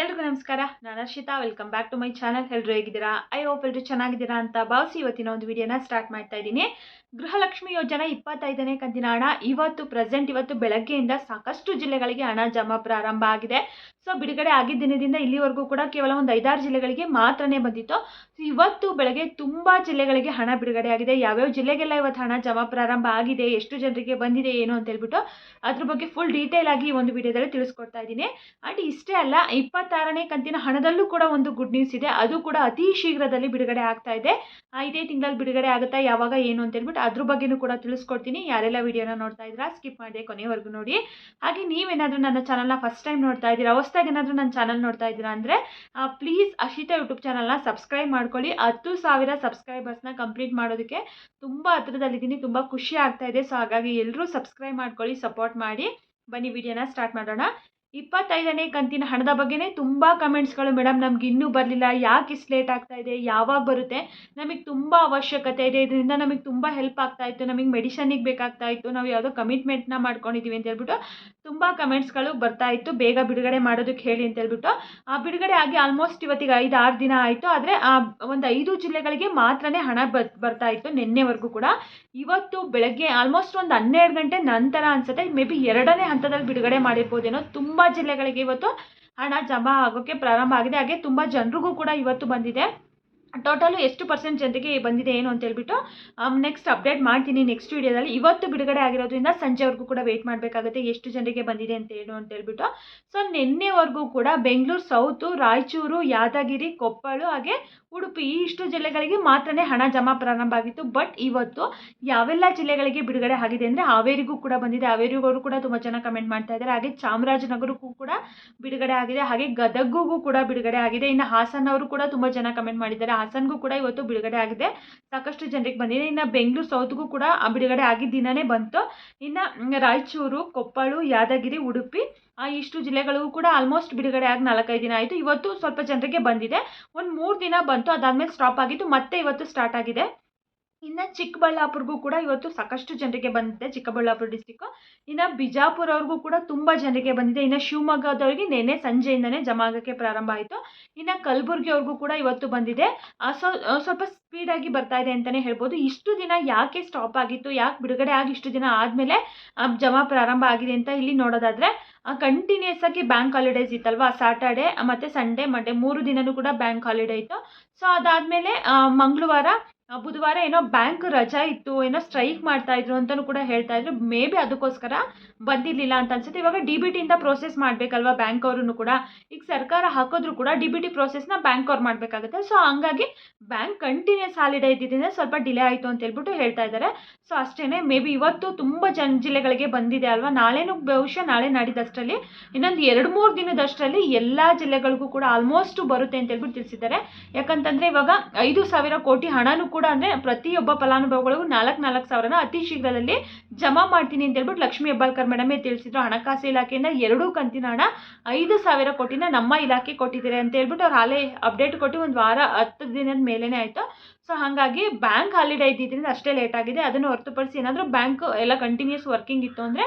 ಎಲ್ರಿಗೂ ನಮಸ್ಕಾರ. ನಾನು Arshita. Welcome back to my channel ಎಲ್ಲರೂ ಹೇಗಿದ್ದೀರಾ? ಐ ಹೋಪ್ ಎಲ್ಲರೂ ಚೆನ್ನಾಗಿದ್ದೀರಾ ಅಂತ ಭಾವಿಸಿ ಇವತ್ತಿನ ಒಂದು ವಿಡಿಯೋನ ಸ್ಟಾರ್ಟ್ ಮಾಡ್ತಾ ಇದ್ದೀನಿ. ಗೃಹಲಕ್ಷ್ಮಿ ಯೋಜನೆ ಇಪ್ಪತ್ತೈದನೇ ಕಂತಿನ ಹಣ ಇವತ್ತು ಪ್ರೆಸೆಂಟ್ ಇವತ್ತು ಬೆಳಗ್ಗೆಯಿಂದ ಸಾಕಷ್ಟು ಜಿಲ್ಲೆಗಳಿಗೆ ಹಣ ಜಮಾ ಪ್ರಾರಂಭ ಆಗಿದೆ. ಸೊ ಬಿಡುಗಡೆ ಆಗಿದ್ದ ದಿನದಿಂದ ಇಲ್ಲಿವರೆಗೂ ಕೂಡ ಕೇವಲ ಒಂದು ಐದಾರು ಜಿಲ್ಲೆಗಳಿಗೆ ಮಾತ್ರನೇ ಬಂದಿತ್ತು. ಸೊ ಇವತ್ತು ಬೆಳಗ್ಗೆ ತುಂಬ ಜಿಲ್ಲೆಗಳಿಗೆ ಹಣ ಬಿಡುಗಡೆ ಆಗಿದೆ. ಯಾವ್ಯಾವ ಜಿಲ್ಲೆಗೆಲ್ಲ ಇವತ್ತು ಹಣ ಜಮಾ ಪ್ರಾರಂಭ ಆಗಿದೆ, ಎಷ್ಟು ಜನರಿಗೆ ಬಂದಿದೆ, ಏನು ಅಂತ ಹೇಳ್ಬಿಟ್ಟು ಅದ್ರ ಬಗ್ಗೆ ಫುಲ್ ಡೀಟೇಲ್ ಆಗಿ ಒಂದು ವಿಡಿಯೋದಲ್ಲಿ ತಿಳಿಸ್ಕೊಡ್ತಾ ಇದ್ದೀನಿ. ಆ್ಯಂಡ್ ಇಷ್ಟೇ ಅಲ್ಲ ಇಪ್ಪತ್ತಾರನೇ ಕಂತಿನ ಹಣದಲ್ಲೂ ಕೂಡ ಒಂದು ಗುಡ್ ನ್ಯೂಸ್ ಇದೆ. ಅದು ಕೂಡ ಅತಿ ಶೀಘ್ರದಲ್ಲಿ ಬಿಡುಗಡೆ ಆಗ್ತಾ ಇದೆ. ಇದೇ ತಿಂಗಳಲ್ಲಿ ಬಿಡುಗಡೆ ಆಗುತ್ತಾ, ಯಾವಾಗ, ಏನು ಅಂತ ಹೇಳ್ಬಿಟ್ಟು ಅದ್ರ ಬಗ್ಗೆನೂ ಕೂಡ ತಿಳಿಸ್ಕೊಡ್ತೀನಿ. ಯಾರೆಲ್ಲ ವಿಡಿಯೋನ ನೋಡ್ತಾ ಇದ್ದೀರಾ ಸ್ಕಿಪ್ ಮಾಡಿದೆ ಕೊನೆವರೆಗೂ ನೋಡಿ. ಹಾಗೆ ನೀವೇನಾದರೂ ನನ್ನ ಚಾನಲ್ನ ಫಸ್ಟ್ ಟೈಮ್ ನೋಡ್ತಾ ಇದ್ದೀರಾ, ಹೊಸ್ದಾಗಿ ಏನಾದರೂ ನನ್ನ ಚಾನಲ್ ನೋಡ್ತಾ ಇದ್ದೀರಾ ಅಂದರೆ ಪ್ಲೀಸ್ ಅಶಿತಾ ಯೂಟ್ಯೂಬ್ ಚಾನಲ್ನ ಸಬ್ಸ್ಕ್ರೈಬ್ ಮಾಡ್ಕೊಳ್ಳಿ. ಹತ್ತು ಸಾವಿರ ಸಬ್ಸ್ಕ್ರೈಬರ್ಸ್ನ ಕಂಪ್ಲೀಟ್ ಮಾಡೋದಕ್ಕೆ ತುಂಬ ಹತ್ರದಲ್ಲಿದ್ದೀನಿ, ತುಂಬ ಖುಷಿ ಆಗ್ತಾ ಇದೆ. ಸೊ ಹಾಗಾಗಿ ಎಲ್ಲರೂ ಸಬ್ಸ್ಕ್ರೈಬ್ ಮಾಡ್ಕೊಳ್ಳಿ ಸಪೋರ್ಟ್ ಮಾಡಿ. ಬನ್ನಿ, ವಿಡಿಯೋನ ಸ್ಟಾರ್ಟ್ ಮಾಡೋಣ. ಇಪ್ಪತ್ತೈದನೇ ಕಂತಿನ ಹಣದ ಬಗ್ಗೆನೇ ತುಂಬ ಕಮೆಂಟ್ಸ್ಗಳು ಮೇಡಮ್ ನಮ್ಗೆ ಇನ್ನೂ ಬರಲಿಲ್ಲ. ಯಾಕೆ ಇಷ್ಟು ಲೇಟ್ ಆಗ್ತಾ ಇದೆ? ಯಾವಾಗ ಬರುತ್ತೆ? ನಮಗೆ ತುಂಬ ಅವಶ್ಯಕತೆ ಇದೆ. ಇದರಿಂದ ನಮಗೆ ತುಂಬ ಹೆಲ್ಪ್ ಆಗ್ತಾ ಇತ್ತು. ನಮಗೆ ಮೆಡಿಷನಿಗೆ ಬೇಕಾಗ್ತಾ ಇತ್ತು. ನಾವು ಯಾವುದೋ ಕಮಿಟ್ಮೆಂಟ್ನ ಮಾಡ್ಕೊಂಡಿದ್ದೀವಿ ಅಂತ ಹೇಳ್ಬಿಟ್ಟು ತುಂಬ ಕಮೆಂಟ್ಸ್ಗಳು ಬರ್ತಾ ಇತ್ತು. ಬೇಗ ಬಿಡುಗಡೆ ಮಾಡೋದಕ್ಕೆ ಹೇಳಿ ಅಂತ ಹೇಳ್ಬಿಟ್ಟು. ಆ ಬಿಡುಗಡೆ ಆಗಿ ಆಲ್ಮೋಸ್ಟ್ ಇವತ್ತಿಗೆ ಐದು, ಆರು ದಿನ ಆಯಿತು. ಆದರೆ ಆ ಒಂದು ಐದು ಜಿಲ್ಲೆಗಳಿಗೆ ಮಾತ್ರನೇ ಹಣ ಬರ್, ಬರ್ತಾ ಇತ್ತು ನಿನ್ನೆವರೆಗೂ ಕೂಡ. ಇವತ್ತು ಬೆಳಗ್ಗೆ ಆಲ್ಮೋಸ್ಟ್ ಒಂದು ಹನ್ನೆರಡು ಗಂಟೆ ನಂತರ ಅನ್ಸುತ್ತೆ. ಮೇ ಬಿ ಎರಡನೇ ಹಂತದಲ್ಲಿ ಬಿಡುಗಡೆ ಮಾಡಿರ್ಬೋದೇನೋ ತುಂಬ ಜಿಲ್ಲೆಗಳಿಗೆ ಇವತ್ತು ಹಣ ಜಮಾ ಆಗೋಕ್ಕೆ ಪ್ರಾರಂಭ ಆಗಿದೆ. ಹಾಗೆ ತುಂಬ ಜನರಿಗೂ ಕೂಡ ಇವತ್ತು ಬಂದಿದೆ. ಟೋಟಲು ಎಷ್ಟು ಪರ್ಸೆಂಟ್ ಜನರಿಗೆ ಬಂದಿದೆ ಏನು ಅಂತ ಹೇಳ್ಬಿಟ್ಟು ನೆಕ್ಸ್ಟ್ ಅಪ್ಡೇಟ್ ಮಾಡ್ತೀನಿ ನೆಕ್ಸ್ಟ್ ವೀಡಿಯೋದಲ್ಲಿ ಇವತ್ತು ಬಿಡುಗಡೆ ಆಗಿರೋದ್ರಿಂದ ಸಂಜೆವರೆಗೂ ಕೂಡ ವೆಯ್ಟ್ ಮಾಡಬೇಕಾಗುತ್ತೆ ಎಷ್ಟು ಜನರಿಗೆ ಬಂದಿದೆ ಅಂತ ಏನು ಅಂತ ಹೇಳ್ಬಿಟ್ಟು. ಸೊ ನಿನ್ನೆವರೆಗೂ ಕೂಡ ಬೆಂಗಳೂರು, ಸೌತು, ರಾಯಚೂರು, ಯಾದಗಿರಿ, ಕೊಪ್ಪಳು ಹಾಗೆ ಉಡುಪಿ ಈ ಇಷ್ಟು ಜಿಲ್ಲೆಗಳಿಗೆ ಮಾತ್ರನೇ ಹಣ ಜಮಾ ಪ್ರಾರಂಭ ಆಗಿತ್ತು. ಬಟ್ ಇವತ್ತು ಯಾವೆಲ್ಲ ಜಿಲ್ಲೆಗಳಿಗೆ ಬಿಡುಗಡೆ ಆಗಿದೆ ಅಂದರೆ ಹಾವೇರಿಗೂ ಕೂಡ ಬಂದಿದೆ. ಹಾವೇರಿಗೂ ಕೂಡ ತುಂಬ ಜನ ಕಮೆಂಟ್ ಮಾಡ್ತಾ ಇದ್ದಾರೆ. ಹಾಗೆ ಚಾಮರಾಜನಗರಕ್ಕೂ ಕೂಡ ಬಿಡುಗಡೆ ಆಗಿದೆ. ಹಾಗೆ ಗದಗಿಗೂ ಕೂಡ ಬಿಡುಗಡೆ ಆಗಿದೆ. ಇನ್ನು ಹಾಸನವರು ಕೂಡ ತುಂಬ ಜನ ಕಮೆಂಟ್ ಮಾಡಿದ್ದಾರೆ. ಹಾಸನ್ಗೂ ಕೂಡ ಇವತ್ತು ಬಿಡುಗಡೆ ಆಗಿದೆ. ಸಾಕಷ್ಟು ಜನರಿಗೆ ಬಂದಿದೆ. ಇನ್ನು ಬೆಂಗಳೂರು ಸೌತ್ಗೂ ಕೂಡ ಬಿಡುಗಡೆ ಆಗಿದ್ದ ದಿನನೇ ಬಂತು. ಇನ್ನು ರಾಯಚೂರು, ಕೊಪ್ಪಳು, ಯಾದಗಿರಿ, ಉಡುಪಿ ಆ ಇಷ್ಟು ಜಿಲ್ಲೆಗಳಿಗೂ ಕೂಡ ಆಲ್ಮೋಸ್ಟ್ ಬಿಡುಗಡೆ ಆಗಿ ನಾಲ್ಕೈದು ದಿನ ಆಯಿತು. ಇವತ್ತು ಸ್ವಲ್ಪ ಜನರಿಗೆ ಬಂದಿದೆ. ಒಂದು ಮೂರು ದಿನ ಬಂತು. ಅದಾದಮೇಲೆ ಸ್ಟಾಪ್ ಆಗಿತ್ತು. ಮತ್ತೆ ಇವತ್ತು ಸ್ಟಾರ್ಟ್ ಆಗಿದೆ. ಇನ್ನು ಚಿಕ್ಕಬಳ್ಳಾಪುರಗೂ ಕೂಡ ಇವತ್ತು ಸಾಕಷ್ಟು ಜನರಿಗೆ ಬಂದಿದೆ, ಚಿಕ್ಕಬಳ್ಳಾಪುರ ಡಿಸ್ಟಿಕ್ಕು ಇನ್ನು ಬಿಜಾಪುರವ್ರಿಗೂ ಕೂಡ ತುಂಬ ಜನರಿಗೆ ಬಂದಿದೆ. ಇನ್ನು ಶಿವಮೊಗ್ಗದವ್ರಿಗೆ ನೆನ್ನೆ ಸಂಜೆಯಿಂದನೇ ಜಮಾ ಆಗೋಕ್ಕೆ ಪ್ರಾರಂಭ ಆಯಿತು. ಇನ್ನು ಕಲಬುರ್ಗಿಯವ್ರಿಗೂ ಕೂಡ ಇವತ್ತು ಬಂದಿದೆ. ಸ್ವಲ್ಪ ಸ್ಪೀಡಾಗಿ ಬರ್ತಾ ಇದೆ ಅಂತಲೇ ಹೇಳ್ಬೋದು. ಇಷ್ಟು ದಿನ ಯಾಕೆ ಸ್ಟಾಪ್ ಆಗಿತ್ತು? ಯಾಕೆ ಬಿಡುಗಡೆ ಆಗಿ ಇಷ್ಟು ದಿನ ಆದಮೇಲೆ ಜಮಾ ಪ್ರಾರಂಭ ಆಗಿದೆ ಅಂತ ಇಲ್ಲಿ ನೋಡೋದಾದರೆ ಕಂಟಿನ್ಯೂಸ್ ಆಗಿ ಬ್ಯಾಂಕ್ ಹಾಲಿಡೇಸ್ ಇತ್ತಲ್ವಾ? ಸಾಟರ್ಡೆ ಮತ್ತು ಸಂಡೇ ಮಂಡೇ ಮೂರು ದಿನವೂ ಕೂಡ ಬ್ಯಾಂಕ್ ಹಾಲಿಡೇ ಇತ್ತು. ಸೊ ಅದಾದಮೇಲೆ ಮಂಗಳವಾರ ಬುಧವಾರ ಏನೋ ಬ್ಯಾಂಕ್ ರಜಾ ಇತ್ತು, ಏನೋ ಸ್ಟ್ರೈಕ್ ಮಾಡ್ತಾ ಇದ್ರು ಅಂತಲೂ ಕೂಡ ಹೇಳ್ತಾ ಇದ್ರು. ಮೇ ಬಿ ಅದಕ್ಕೋಸ್ಕರ ಬಂದಿರಲಿಲ್ಲ ಅಂತ ಅನ್ಸುತ್ತೆ. ಇವಾಗ ಡಿ ಬಿ ಟಿಯಿಂದ ಪ್ರೋಸೆಸ್ ಮಾಡಬೇಕಲ್ವಾ ಬ್ಯಾಂಕ್ ಅವರು ಕೂಡ? ಈಗ ಸರ್ಕಾರ ಹಾಕಿದ್ರು ಕೂಡ ಡಿ ಬಿ ಟಿ ಪ್ರೋಸೆಸ್ನ ಬ್ಯಾಂಕ್ ಅವ್ರು ಮಾಡಬೇಕಾಗುತ್ತೆ. ಸೊ ಹಂಗಾಗಿ ಬ್ಯಾಂಕ್ ಕಂಟಿನ್ಯೂಸ್ ಹಾಲಿಡೇ ಇದ್ದಿದ್ದರಿಂದ ಸ್ವಲ್ಪ ಡಿಲೇ ಆಯಿತು ಅಂತ ಹೇಳ್ಬಿಟ್ಟು ಹೇಳ್ತಾ ಇದ್ದಾರೆ. ಸೊ ಅಷ್ಟೇ ಮೇ ಬಿ ಇವತ್ತು ತುಂಬ ಜನ ಜಿಲ್ಲೆಗಳಿಗೆ ಬಂದಿದೆ ಅಲ್ವಾ? ನಾಳೆನೂ ಬಹುಶಃ ನಾಳೆ ನಾಡಿದ್ದಷ್ಟರಲ್ಲಿ, ಇನ್ನೊಂದು ಎರಡು ಮೂರು ದಿನದಷ್ಟರಲ್ಲಿ ಎಲ್ಲ ಜಿಲ್ಲೆಗಳಿಗೂ ಕೂಡ ಆಲ್ಮೋಸ್ಟ್ ಬರುತ್ತೆ ಅಂತ ಹೇಳ್ಬಿಟ್ಟು ತಿಳಿಸಿದ್ದಾರೆ. ಯಾಕಂತಂದರೆ ಇವಾಗ ಐದು ಸಾವಿರ ಕೋಟಿ ಹಣನೂ ಕೂಡ ಅಂದರೆ ಪ್ರತಿಯೊಬ್ಬ ಫಲಾನುಭವಿಗಳಿಗೂ ನಾಲ್ಕು ನಾಲ್ಕು ಸಾವಿರನ ಅತಿ ಶೀಘ್ರದಲ್ಲಿ ಜಮಾ ಮಾಡ್ತೀನಿ ಅಂತ ಹೇಳ್ಬಿಟ್ಟು ಲಕ್ಷ್ಮೀ ಹೆಬ್ಬಾಳ್ಕರ್ ಮೇಡಮೇ ತಿಳಿಸಿದ್ರು. ಹಣಕಾಸು ಇಲಾಖೆಯಿಂದ ಎರಡೂ ಕಂತಿನ ಹಣ ಐದು ಸಾವಿರ ಕೋಟಿನ ನಮ್ಮ ಇಲಾಖೆ ಕೊಟ್ಟಿದ್ದಾರೆ ಅಂತ ಹೇಳ್ಬಿಟ್ಟು ಅವ್ರು ಹಾಲೇ ಅಪ್ಡೇಟ್ ಕೊಟ್ಟು ಒಂದು ವಾರ ಹತ್ತು ದಿನದ ಮೇಲೇ ಆಯಿತು. ಸೊ ಹಾಗಾಗಿ ಬ್ಯಾಂಕ್ ಹಾಲಿಡೇ ಇದ್ದಿದ್ದರಿಂದ ಅಷ್ಟೇ ಲೇಟ್ ಆಗಿದೆ. ಅದನ್ನು ಹೊರತುಪಡಿಸಿ ಏನಾದರೂ ಬ್ಯಾಂಕ್ ಎಲ್ಲ ಕಂಟಿನ್ಯೂಸ್ ವರ್ಕಿಂಗ್ ಇತ್ತು ಅಂದರೆ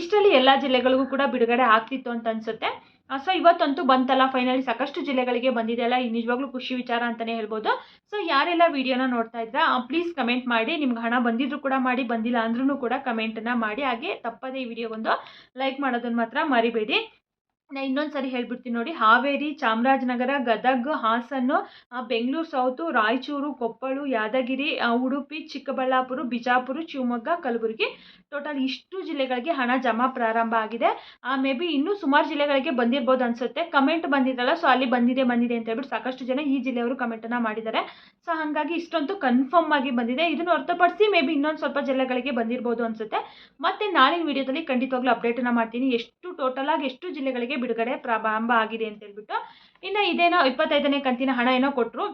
ಇಷ್ಟರಲ್ಲಿ ಎಲ್ಲ ಜಿಲ್ಲೆಗಳಿಗೂ ಕೂಡ ಬಿಡುಗಡೆ ಆಗ್ತಿತ್ತು ಅಂತ ಅನಿಸುತ್ತೆ. ಸೊ ಇವತ್ತಂತೂ ಬಂತಲ್ಲ ಫೈನಲಿ ಸಾಕಷ್ಟು ಜಿಲ್ಲೆಗಳಿಗೆ ಬಂದಿದೆಯಲ್ಲ ಈ ನಿಜವಾಗ್ಲೂ ಖುಷಿ ವಿಚಾರ ಅಂತಲೇ ಹೇಳ್ಬೋದು. ಸೊ ಯಾರೆಲ್ಲ ವಿಡಿಯೋನ ನೋಡ್ತಾ ಇದ್ರಾ ಪ್ಲೀಸ್ ಕಮೆಂಟ್ ಮಾಡಿ, ನಿಮ್ಗೆ ಹಣ ಬಂದಿದ್ರು ಕೂಡ ಮಾಡಿ, ಬಂದಿಲ್ಲ ಅಂದ್ರೂ ಕೂಡ ಕಮೆಂಟನ್ನು ಮಾಡಿ, ಹಾಗೆ ತಪ್ಪದೇ ಈ ವಿಡಿಯೋಗೊಂದು ಲೈಕ್ ಮಾಡೋದನ್ನು ಮಾತ್ರ ಮರಿಬೇಡಿ. ನಾ ಇನ್ನೊಂದು ಸರಿ ಹೇಳ್ಬಿಡ್ತೀನಿ ನೋಡಿ. ಹಾವೇರಿ, ಚಾಮರಾಜನಗರ, ಗದಗ, ಹಾಸನ ಬೆಂಗಳೂರು ಸೌತು ರಾಯಚೂರು, ಕೊಪ್ಪಳು, ಯಾದಗಿರಿ ಉಡುಪಿ, ಚಿಕ್ಕಬಳ್ಳಾಪುರ, ಬಿಜಾಪುರ, ಶಿವಮೊಗ್ಗ, ಕಲಬುರಗಿ. ಟೋಟಲ್ ಇಷ್ಟು ಜಿಲ್ಲೆಗಳಿಗೆ ಹಣ ಜಮಾ ಪ್ರಾರಂಭ ಆಗಿದೆ. ಮೇ ಬಿ ಇನ್ನೂ ಸುಮಾರು ಜಿಲ್ಲೆಗಳಿಗೆ ಬಂದಿರ್ಬೋದು ಅನಿಸುತ್ತೆ. ಕಮೆಂಟ್ ಬಂದಿದ್ದಲ್ಲ ಸೊ ಅಲ್ಲಿ ಬಂದಿದೆ ಬಂದಿದೆ ಅಂತ ಹೇಳ್ಬಿಟ್ಟು ಸಾಕಷ್ಟು ಜನ ಈ ಜಿಲ್ಲೆಯವರು ಕಮೆಂಟನ್ನು ಮಾಡಿದ್ದಾರೆ. ಸೊ ಹಾಗಾಗಿ ಇಷ್ಟೊಂದು ಕನ್ಫರ್ಮ್ ಆಗಿ ಬಂದಿದೆ. ಇದನ್ನು ಹೊರತುಪಡಿಸಿ ಮೇ ಬಿ ಇನ್ನೊಂದು ಸ್ವಲ್ಪ ಜಿಲ್ಲೆಗಳಿಗೆ ಬಂದಿರ್ಬೋದು ಅನಿಸುತ್ತೆ. ಮತ್ತು ನಾಳಿನ ವಿಡಿಯೋದಲ್ಲಿ ಖಂಡಿತವಾಗ್ಲೂ ಅಪ್ಡೇಟನ್ನು ಮಾಡ್ತೀನಿ. ಎಷ್ಟು ಟೋಟಲ್ ಆಗಿ ಎಷ್ಟು ಜಿಲ್ಲೆಗಳಿಗೆ ಬಿಡುಗಡೆ ಪ್ರಾರಂಭ ಆಗಿದೆ ಅಂತ ಹೇಳ್ಬಿಟ್ಟು. ಇನ್ನು ಇದೇನೋ ಇಪ್ಪತ್ತೈದನೇ ಕಂತಿನ ಹಣ ಏನೋ ಕೊಟ್ಟರು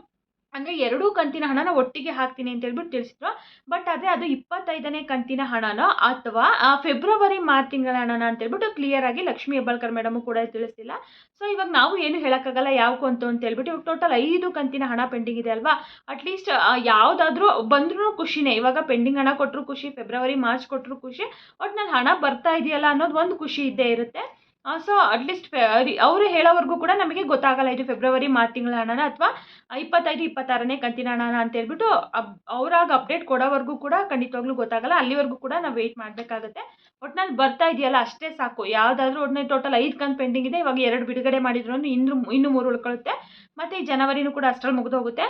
ಅಂದರೆ ಎರಡೂ ಕಂತಿನ ಹಣನ ಒಟ್ಟಿಗೆ ಹಾಕ್ತೀನಿ ಅಂತ ಹೇಳ್ಬಿಟ್ಟು ತಿಳಿಸಿದ್ರು. ಬಟ್ ಆದರೆ ಅದು ಇಪ್ಪತ್ತೈದನೇ ಕಂತಿನ ಹಣನೋ ಅಥವಾ ಫೆಬ್ರವರಿ ಮಾರ್ಚ್ ತಿಂಗಳ ಹಣನ ಅಂತ ಹೇಳ್ಬಿಟ್ಟು ಕ್ಲಿಯರ್ ಆಗಿ ಲಕ್ಷ್ಮೀ ಹೆಬ್ಬಾಳ್ಕರ್ ಮೇಡಮು ಕೂಡ ತಿಳಿಸಿಲ್ಲ ಸೊ ಇವಾಗ ನಾವು ಏನು ಹೇಳೋಕ್ಕಾಗಲ್ಲ ಯಾವ ಕಂತು ಅಂತ ಹೇಳ್ಬಿಟ್ಟು ಇವಾಗ ಟೋಟಲ್ ಐದು ಕಂತಿನ ಹಣ ಪೆಂಡಿಂಗ್ ಇದೆ ಅಲ್ವಾ? ಅಟ್ಲೀಸ್ಟ್ ಯಾವುದಾದ್ರೂ ಬಂದ್ರೂ ಖುಷಿನೇ. ಇವಾಗ ಪೆಂಡಿಂಗ್ ಹಣ ಕೊಟ್ಟರು ಖುಷಿ ಫೆಬ್ರವರಿ ಮಾರ್ಚ್ ಕೊಟ್ಟರು ಖುಷಿ ಒಟ್ಟು ನಾನು ಹಣ ಬರ್ತಾ ಇದೆಯಲ್ಲ ಅನ್ನೋದು ಒಂದು ಖುಷಿ ಇದ್ದೇ ಇರುತ್ತೆ. ಸೊ ಅಟ್ಲೀಸ್ಟ್ ಅವರು ಹೇಳೋವರೆಗೂ ಕೂಡ ನಮಗೆ ಗೊತ್ತಾಗಲ್ಲ, ಇದು ಫೆಬ್ರವರಿ ಮಾರ್ಚ್ ತಿಂಗಳ ಹಣನ ಅಥವಾ ಇಪ್ಪತ್ತೈದು, ಇಪ್ಪತ್ತಾರನೇ ಕಂತಿನ ಹಣನ ಅಂತ ಹೇಳ್ಬಿಟ್ಟು ಅಬ್, ಅವರಾಗ ಅಪ್ಡೇಟ್ ಕೊಡೋವರೆಗೂ ಕೂಡ ಖಂಡಿತವಾಗ್ಲೂ ಗೊತ್ತಾಗಲ್ಲ. ಅಲ್ಲಿವರೆಗೂ ಕೂಡ ನಾವು ವೆಯ್ಟ್ ಮಾಡಬೇಕಾಗುತ್ತೆ. ಒಟ್ನಲ್ಲಿ ಬರ್ತಾ ಇದೆಯಲ್ಲ, ಅಷ್ಟೇ ಸಾಕು. ಯಾವುದಾದ್ರೂ ಒಡನೆ ಟೋಟಲ್ ಐದು ಕಂತು ಪೆಂಡಿಂಗ್ ಇದೆ. ಇವಾಗ ಎರಡು ಬಿಡುಗಡೆ ಮಾಡಿದ್ರು ಇನ್ನೂ ಇನ್ನು ಮೂರು ಉಳ್ಕೊಳ್ಳುತ್ತೆ ಮತ್ತು ಈ ಜನವರಿನೂ ಕೂಡ ಅಷ್ಟರಲ್ಲಿ ಮುಗಿದು ಹೋಗುತ್ತೆ.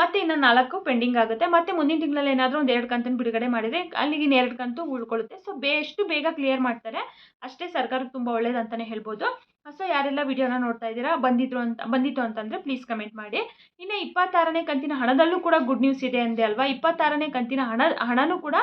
ಮತ್ತೆ ಇನ್ನು ನಾಲ್ಕು ಪೆಂಡಿಂಗ್ ಆಗುತ್ತೆ. ಮತ್ತೆ ಮುಂದಿನ ತಿಂಗಳಲ್ಲಿ ಏನಾದರೂ ಒಂದು ಎರಡು ಕಂತನ್ನು ಬಿಡುಗಡೆ ಮಾಡಿದರೆ ಅಲ್ಲಿಗೆ ಇನ್ನು ಎರಡು ಕಂತು ಉಳ್ಕೊಳ್ಳುತ್ತೆ ಸೊ ಬೇ, ಎಷ್ಟು ಬೇಗ ಕ್ಲಿಯರ್ ಮಾಡ್ತಾರೆ, ಅಷ್ಟೇ ಸರ್ಕಾರಕ್ಕೆ ತುಂಬ ಒಳ್ಳೇದಂತಲೇ ಹೇಳ್ಬೋದು. ಸೊ, ಯಾರೆಲ್ಲ ವಿಡಿಯೋನ ನೋಡ್ತಾ ಇದ್ದೀರಾ, ಬಂದಿದ್ರು ಅಂತ, ಬಂದಿತ್ತು ಅಂತಂದರೆ ಪ್ಲೀಸ್ ಕಮೆಂಟ್ ಮಾಡಿ. ಇನ್ನು ಇಪ್ಪತ್ತಾರನೇ ಕಂತಿನ ಹಣದಲ್ಲೂ ಕೂಡ ಗುಡ್ ನ್ಯೂಸ್ ಇದೆ ಅಂದೆ ಅಲ್ವಾ? ಇಪ್ಪತ್ತಾರನೇ ಕಂತಿನ ಹಣ, ಹಣನೂ ಕೂಡ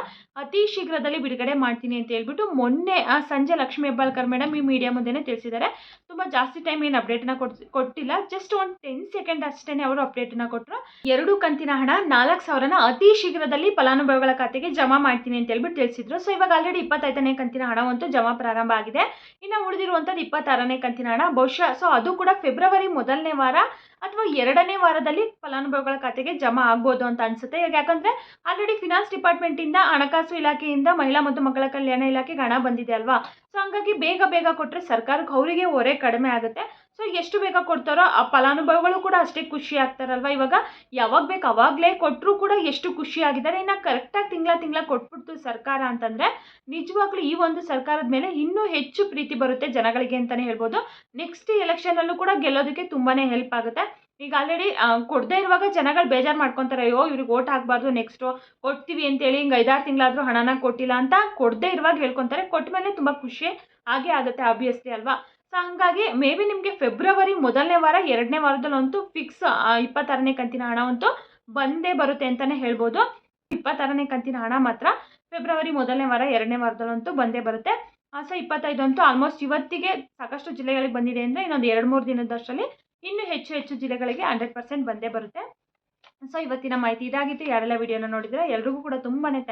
ಅತಿ ಶೀಘ್ರದಲ್ಲಿ ಬಿಡುಗಡೆ ಮಾಡ್ತೀನಿ ಅಂತ ಹೇಳ್ಬಿಟ್ಟು ಮೊನ್ನೆ ಸಂಜೆ ಲಕ್ಷ್ಮೀ ಹೆಬ್ಬಾಳ್ಕರ್ ಮೇಡಮ್ ಈ ಮೀಡಿಯಾ ಮುಂದೆನೇ ತಿಳಿಸಿದ್ದಾರೆ. ತುಂಬ ಜಾಸ್ತಿ ಟೈಮ್ ಏನು ಅಪ್ಡೇಟನ್ನ ಕೊಟ್ಟು ಕೊಟ್ಟಿಲ್ಲ. ಜಸ್ಟ್ ಒಂದು ಟೆನ್ ಸೆಕೆಂಡ್ ಅಷ್ಟೇ ಅವರು ಅಪ್ಡೇಟ್ನ ಕೊಟ್ಟರು ಎರಡು ಕಂತಿನ ಹಣ ನಾಲ್ಕು ಸಾವಿರನ ಅತಿ ಶೀಘ್ರದಲ್ಲಿ ಫಲಾನುಭವಿಗಳ ಖಾತೆಗೆ ಜಮಾ ಮಾಡ್ತೀನಿ ಅಂತ ಹೇಳ್ಬಿಟ್ಟು ತಿಳಿಸಿದ್ರು. ಸೊ ಇವಾಗ ಆಲ್ರೆಡಿ ಇಪ್ಪತ್ತೈದನೇ ಕಂತಿನ ಹಣವಂತೂ ಜಮಾ ಪ್ರಾರಂಭ ಆಗಿದೆ. ಇನ್ನು ಉಳಿದಿರುವಂಥದ್ದು ಇಪ್ಪತ್ತಾರನೇ ಹಣ ಬಹುಶಃ ಸೊ ಅದು ಕೂಡ ಫೆಬ್ರವರಿ ಮೊದಲನೇ ವಾರ ಅಥವಾ ಎರಡನೇ ವಾರದಲ್ಲಿ ಫಲಾನುಭವಿಗಳ ಖಾತೆಗೆ ಜಮಾ ಆಗ್ಬೋದು ಅಂತ ಅನ್ಸುತ್ತೆ. ಈಗ ಯಾಕಂದ್ರೆ ಆಲ್ರೆಡಿ ಫಿನಾನ್ಸ್ ಡಿಪಾರ್ಟ್ಮೆಂಟಿಂದ ಹಣಕಾಸು ಇಲಾಖೆಯಿಂದ ಮಹಿಳಾ ಮತ್ತು ಮಕ್ಕಳ ಕಲ್ಯಾಣ ಇಲಾಖೆಗೆ ಹಣ ಬಂದಿದೆ ಅಲ್ವಾ? ಸೊ ಹಂಗಾಗಿ ಬೇಗ ಬೇಗ ಕೊಟ್ಟರೆ ಸರ್ಕಾರಕ್ಕೆ ಅವರಿಗೆ ಹೊರೆ ಕಡಿಮೆ ಆಗುತ್ತೆ. ಸೊ ಎಷ್ಟು ಬೇಗ ಕೊಡ್ತಾರೋ ಆ ಫಲಾನುಭವಿಗಳು ಕೂಡ ಅಷ್ಟೇ ಖುಷಿ ಆಗ್ತಾರಲ್ವ? ಇವಾಗ ಯಾವಾಗ ಬೇಕು ಅವಾಗಲೇ ಕೊಟ್ಟರು ಕೂಡ ಎಷ್ಟು ಖುಷಿ ಆಗಿದ್ದಾರೆ. ಇನ್ನು ಕರೆಕ್ಟಾಗಿ ತಿಂಗಳ ತಿಂಗಳ ಕೊಟ್ಬಿಡ್ತು ಸರ್ಕಾರ ಅಂತಂದರೆ ನಿಜವಾಗ್ಲೂ ಈ ಒಂದು ಸರ್ಕಾರದ ಮೇಲೆ ಇನ್ನೂ ಹೆಚ್ಚು ಪ್ರೀತಿ ಬರುತ್ತೆ ಜನಗಳಿಗೆ ಅಂತಲೇ ಹೇಳ್ಬೋದು. ನೆಕ್ಸ್ಟ್ ಎಲೆಕ್ಷನಲ್ಲೂ ಕೂಡ ಗೆಲ್ಲೋದಕ್ಕೆ ತುಂಬಾ ಹೆಲ್ಪ್ ಆಗುತ್ತೆ. ಈಗ ಆಲ್ರೆಡಿ ಕೊಡದೇ ಇರುವಾಗ ಜನಗಳು ಬೇಜಾರು ಮಾಡ್ಕೊತಾರೆ, ಅಯ್ಯೋ, ಇವ್ರಿಗೆ ಓಟ್ ಹಾಕ್ಬಾರ್ದು ನೆಕ್ಸ್ಟು ಕೊಡ್ತೀವಿ ಅಂತೇಳಿ ಹಿಂಗೆ ಐದಾರು ತಿಂಗಳಾದರೂ ಹಣನ ಕೊಟ್ಟಿಲ್ಲ ಅಂತ ಕೊಡದೇ ಇರುವಾಗ ಹೇಳ್ಕೊತಾರೆ. ಕೊಟ್ಟ ಮೇಲೆ ತುಂಬ ಖುಷಿ ಹಾಗೆ ಆಗುತ್ತೆ ಆಬ್ವಿಯಸ್ಲಿ ಅಲ್ವಾ? ಸೊ ಹಂಗಾಗಿ ಮೇ ಬಿ ನಿಮಗೆ ಫೆಬ್ರವರಿ ಮೊದಲನೇ ವಾರ, ಎರಡನೇ ವಾರದಲ್ಲಂತೂ ಫಿಕ್ಸ್ ಇಪ್ಪತ್ತಾರನೇ ಕಂತಿನ ಹಣವಂತೂ ಬಂದೇ ಬರುತ್ತೆ ಅಂತಲೇ ಹೇಳ್ಬೋದು. ಇಪ್ಪತ್ತಾರನೇ ಕಂತಿನ ಹಣ ಮಾತ್ರ ಫೆಬ್ರವರಿ ಮೊದಲನೇ ವಾರ, ಎರಡನೇ ವಾರದಲ್ಲಂತೂ ಬಂದೇ ಬರುತ್ತೆ. ಸೊ ಇಪ್ಪತ್ತೈದು ಅಂತೂ ಆಲ್ಮೋಸ್ಟ್ ಇವತ್ತಿಗೆ ಸಾಕಷ್ಟು ಜಿಲ್ಲೆಗಳಿಗೆ ಬಂದಿದೆ ಅಂದರೆ ಇನ್ನೊಂದು ಎರಡು, ಮೂರು ದಿನದಷ್ಟರಲ್ಲಿ ಇನ್ನೂ ಹೆಚ್ಚು ಹೆಚ್ಚು ಜಿಲ್ಲೆಗಳಿಗೆ ಹಂಡ್ರೆಡ್ ಪರ್ಸೆಂಟ್ ಬಂದೇ ಬರುತ್ತೆ. ಸೊ ಇವತ್ತಿನ ಮಾಹಿತಿ ಇದಾಗಿತ್ತು. ಯಾರೆಲ್ಲ ವಿಡಿಯೋನ ನೋಡಿದರೆ ಎಲ್ರಿಗೂ ಕೂಡ ತುಂಬಾ ಥ್ಯಾಂಕ್ಸ್